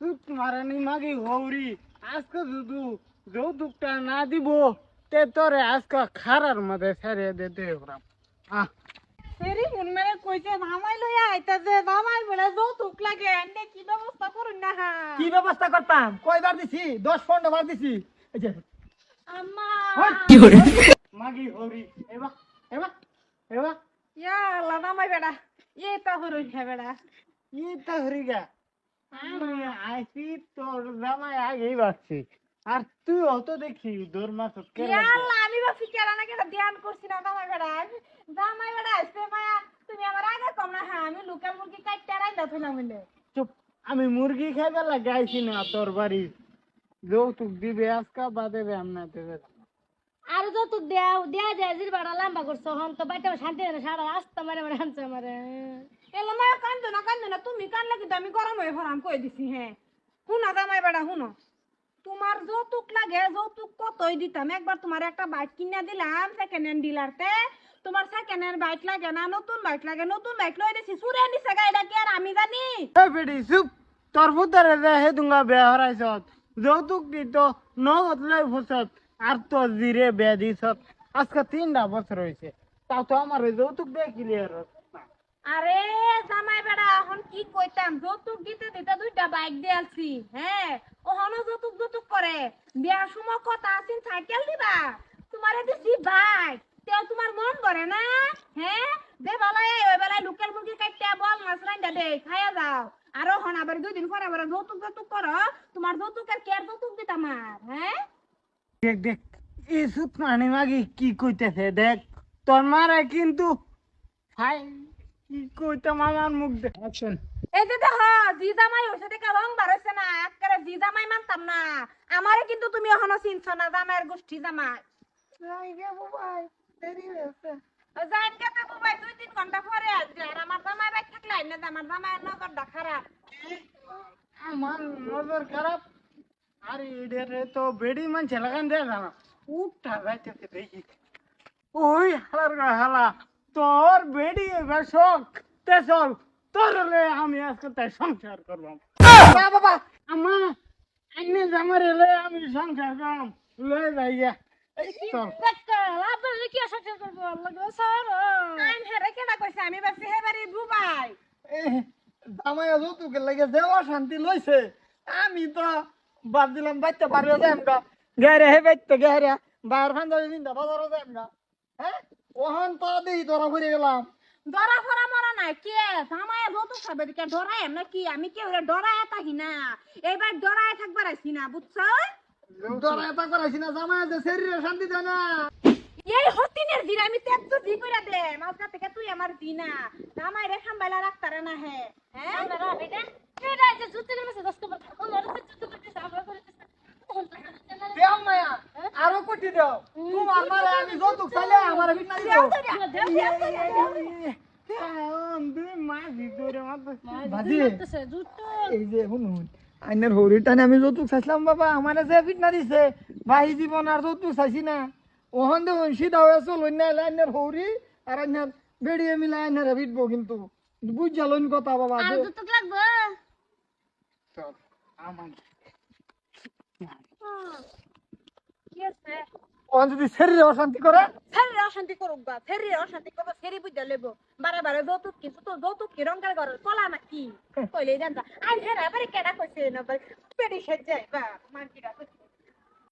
সুত মারানি মাগি হৌরি আজকে শুধু যৌতুকটা না দিব তে তোরে আজকে খারার মধ্যে ছেড়ে দিতে ওরাম আহ। সেরি মন মেরে কইছে জামাই লইয়া আইতাছে জামাই বলে যৌতুক লাগে এনে কি ব্যবস্থা করুন না হা? কি ব্যবস্থা করতাম? কয়বার দিছি? দশ পনেরো বার দিছি। এই যে। আম্মা। মাগি হৌরি এবা এবা এবা। ইয়া জামাই বেড়া এই তা হরুন হে বেড়া ইটা হরিগা আমি আইসি তোর জামাই আগেই বাড়ছি। আর তুই অত দেখি তোর মাছ আমি ভাবছি কেরা না কেরা ধ্যান করছি না জামাই বেড়া জামাই বেড়া আসছে মায়া তুমি আমার আগে কম না হ্যাঁ আমি লুকা মুরগি কাটতে রাইন্দা থইলাম বলে চুপ আমি মুরগি খাইবার লাগে আইছি না তোর বাড়ি। যৌতুক দিবে আজকা বা দেবে আমনা দেবে। আর যত দেয়া দেয়া যায় জির বাড়া লম্বা করছ হন তো বাইটা শান্তি না সারা রাস্তা মারে মারে আনছে মারে এলো মায়া কান্দো না কান্দো না তুমি কানলে কিন্তু আমি গরম হয়ে ভরাম কই দিছি হ্যাঁ। শুনো জামাই বেড়া শুনো। তোমার যৌতুক লাগে যৌতুক কতই দিতাম? একবার তোমার একটা বাইক কিনে দিলাম সেকেন্ড হ্যান্ড ডিলারতে তোমার সেকেন্ড হ্যান্ড বাইক লাগে না নতুন বাইক লাগে নতুন বাইক লই দিছি সুরে নিছে গাইডা কি আর আমি জানি? এ বেডি চুপ। তোর ভূতরে দে হে দুঙ্গা বেয়া হরাইছত যৌতুক দিত নগদ লই ফসত আর তো জিরে বেয়া দিছত আজকে তিনটা বছর হয়েছে। তাও তো আমার ওই যৌতুক দিয়ে ক্লিয়ার আরে জামাই বেড়া, এখন কি কইতাম? যৌতুক দিতে দিতে দুইটা বাইক দিয়ালছি হ্যাঁ? ওহনো যৌতুক যৌতুক করে। বিয়ার সময় কথা আছেন সাইকেল দিবা? তোমারে দিছি বাইক তেও তোমার মন ভরে না হ্যাঁ? দে বেলায় ওই বেলায় লোকেল মুরগি কাটতে বল, মাছ রাইন্দা দে, খাইয়া যাও। আরও হন আবার দুই দিন পরে আবার যৌতুক যৌতুক করো, তোমার যৌতুকের কেয়ার যৌতুক দিতাম আর হ্যাঁ? দেখ দেখ মানি মাগি কি কইতেছে দেখ তোর মারা কিন্তু হাই কি কইতাম আমার মুখ দেখ অ্যাকশন এই যে দেখো জি জামাই হইছে দেখে রং না একেবারে জি মানতাম না। আমারে কিন্তু তুমি এখনও চিনছ না জামাইয়ের গোষ্ঠী জামাই। বুবাই দুই তিন ঘণ্টা পরে আসবে। আর আমার জামাই বাইক থাকলে আইনে দে, আমার জামাইয়ের নজরটা খারাপ। আমার নজর খারাপ? আরে এদের তো বেডি মানছে লাগান দেয় না উঠা যাইতেছে দেখি। ওই হালার গা হালা তোর বেডি এবার শখ। তে চল তোর আমি আজকে তাই সংসার করবাম বাবা আমা আইনে জামার এলে আমি সংসার লয়ে যাই গিয়া। আমি তো বাদ দিলাম বাইতে পারিও যাম গা গেরে হে বাইতে গেরে বাইর ফান যাবি বিন্দা বাজারও যাম গা হ্যাঁ? ওহন তো দেই তোরা ঘুরে গেলাম। ডরা ফরা মরা নাই কে? জামাই যত খাবে কে ডরায় না কি আমি কেউ ডরায় থাকি না? এইবার ডরায় থাকবার আইছি না বুঝছ? তোরা এটা করাইছি না জামাই যে শরীরে শান্তি দেয় না। এই হতিনের দিন আমি তেত তো দি কইরা দে মাঝকা থেকে তুই আমার দিনা। জামাই রে খাম্বাইলা রাখতারে না হে হ্যাঁ? আমরা এটা দেও আরও কোটি দেও আমি যৌতুক টানে আমি যৌতুক চাইছিলাম, বাবা, আমার যে ফিটনা দিছে ভাই জীবন আর যৌতুক চাইছি না। ওখান দেখুন, সিধা হয়ে চল অন্য আইনের হরি আর আইনের বেড়িয়ে মিলে আইনের ফিটবো কিন্তু। বুঝালন কথা, বাবা লাগবে? চল আমার। কি আছে? ওখান যদি শরীরে অশান্তি করে? ফেরি অশান্তি করুক বা ফেরি অশান্তি করব ফেরি বুঝা লেব। বারে বারে যৌতুক তো যৌতুক কি রঙ্গের ঘর কলা না কি কইলে জানতা। আই হেরা বারে কেডা কইছে না সেজ যায় বা